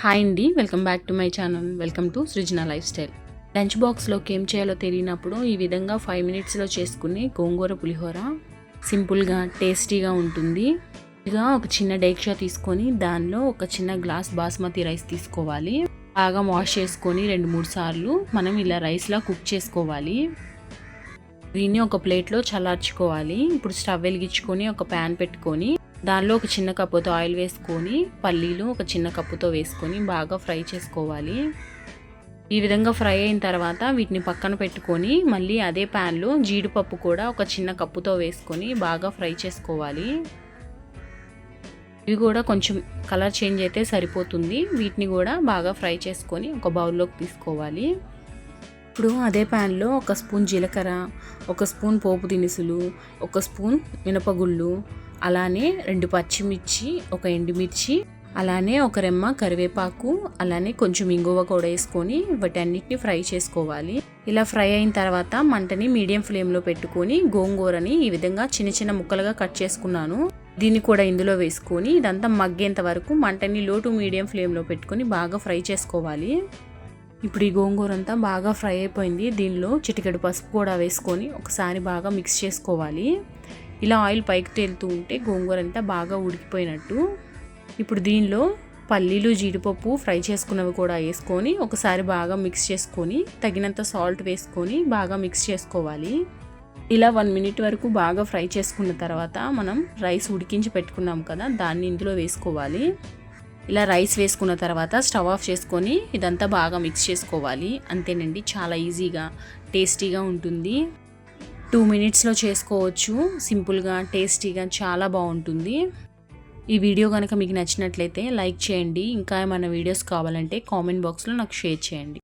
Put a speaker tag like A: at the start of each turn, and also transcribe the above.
A: Hi అండి welcome back to my channel. Welcome to Srujana lifestyle lunch బాక్స్లోకి ఏం చేయాలో తెలియనప్పుడు ఈ విధంగా ఫైవ్ మినిట్స్లో చేసుకునే గోంగూర పులిహోర సింపుల్గా టేస్టీగా ఉంటుంది. ఇక ఒక చిన్న డేక్షా తీసుకొని దానిలో ఒక చిన్న గ్లాస్ బాస్మతి రైస్ తీసుకోవాలి. బాగా వాష్ చేసుకొని రెండు మూడు సార్లు మనం ఇలా రైస్లా కుక్ చేసుకోవాలి. దీన్ని ఒక ప్లేట్లో చల్లార్చుకోవాలి. ఇప్పుడు స్టవ్ వెలిగించుకొని ఒక ప్యాన్ పెట్టుకొని దానిలో ఒక చిన్న కప్పుతో ఆయిల్ వేసుకొని పల్లీలు ఒక చిన్న కప్పుతో వేసుకొని బాగా ఫ్రై చేసుకోవాలి. ఈ విధంగా ఫ్రై అయిన తర్వాత వీటిని పక్కన పెట్టుకొని మళ్ళీ అదే ప్యాన్లో జీడిపప్పు కూడా ఒక చిన్న కప్పుతో వేసుకొని బాగా ఫ్రై చేసుకోవాలి. ఇవి కూడా కొంచెం కలర్ చేంజ్ అయితే సరిపోతుంది. వీటిని కూడా బాగా ఫ్రై చేసుకొని ఒక బౌల్లోకి తీసుకోవాలి. ఇప్పుడు అదే ప్యాన్లో ఒక స్పూన్ జీలకర్ర ఒక స్పూన్ పోపు దినుసులు ఒక స్పూన్ మినపగుళ్ళు అలానే రెండు పచ్చిమిర్చి ఒక ఎండుమిర్చి అలానే ఒక రెమ్మ కరివేపాకు అలానే కొంచెం ఇంగువ కూడా వేసుకొని వాటన్నిటిని ఫ్రై చేసుకోవాలి. ఇలా ఫ్రై అయిన తర్వాత మంటని మీడియం ఫ్లేమ్లో పెట్టుకొని గోంగూరని ఈ విధంగా చిన్న చిన్న ముక్కలుగా కట్ చేసుకున్నాను. దీన్ని కూడా ఇందులో వేసుకొని ఇదంతా మగ్గేంత వరకు మంటని లో టు మీడియం ఫ్లేమ్లో పెట్టుకొని బాగా ఫ్రై చేసుకోవాలి. ఇప్పుడు ఈ గోంగూర అంతా బాగా ఫ్రై అయిపోయింది. దీనిలో చిటికెడు పసుపు కూడా వేసుకొని ఒకసారి బాగా మిక్స్ చేసుకోవాలి. ఇలా ఆయిల్ పైకి తేలుతూ ఉంటే గోంగూర అంతా బాగా ఉడికిపోయినట్టు. ఇప్పుడు దీనిలో పల్లీలు జీడిపప్పు ఫ్రై చేసుకున్నవి కూడా వేసుకొని ఒకసారి బాగా మిక్స్ చేసుకొని తగినంత సాల్ట్ వేసుకొని బాగా మిక్స్ చేసుకోవాలి. ఇలా వన్ మినిట్ వరకు బాగా ఫ్రై చేసుకున్న తర్వాత మనం రైస్ ఉడికించి పెట్టుకున్నాం కదా దాన్ని ఇందులో వేసుకోవాలి. ఇలా రైస్ వేసుకున్న తర్వాత స్టవ్ ఆఫ్ చేసుకొని ఇదంతా బాగా మిక్స్ చేసుకోవాలి. అంతేనండి చాలా ఈజీగా టేస్టీగా ఉంటుంది. టూ మినిట్స్లో చేసుకోవచ్చు. సింపుల్గా టేస్టీగా చాలా బాగుంటుంది. ఈ వీడియో కనుక మీకు నచ్చినట్లయితే లైక్ చేయండి. ఇంకా ఏమైనా వీడియోస్ కావాలంటే కామెంట్ బాక్స్లో నాకు షేర్ చేయండి.